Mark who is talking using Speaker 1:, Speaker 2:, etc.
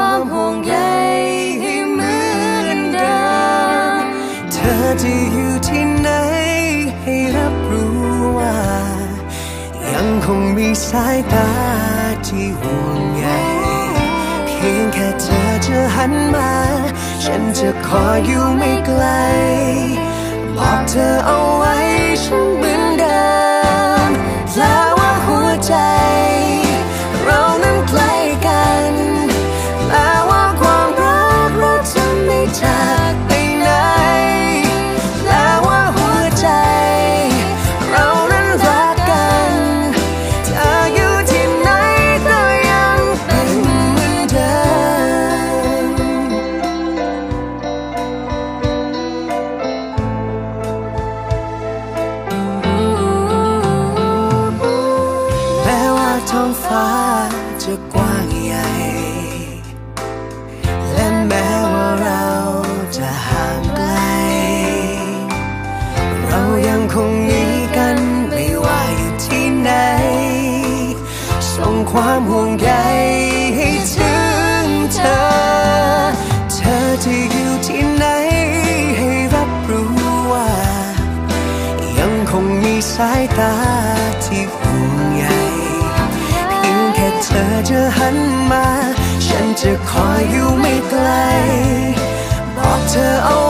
Speaker 1: ความห่วงใยให้เหมือนเดิม
Speaker 2: เธอจะอยู่ที่ไหนให้รับรู้ว่า ยังคงมีสายตาที่ห่วงใยเพียงแค่เธอจะหันมา ฉันจะขออยู่ไม่ไกลบอกเธอเอาไว้ฉันเหมือนเดิม องฟ้าจะกว้างใหญ่ และแม้ว่าเราจะห่างไกล เรายังคงมีกันไม่ว่าอยู่ที่ไหน ส่งความห่วงใยให้ถึงเธอ เธอจะอยู่ที่ไหนให้รับรู้ว่า ยังคงมีสายตาที่ห่วงใย จะคอยอยู่ไม่ไกล บอกเธอเอา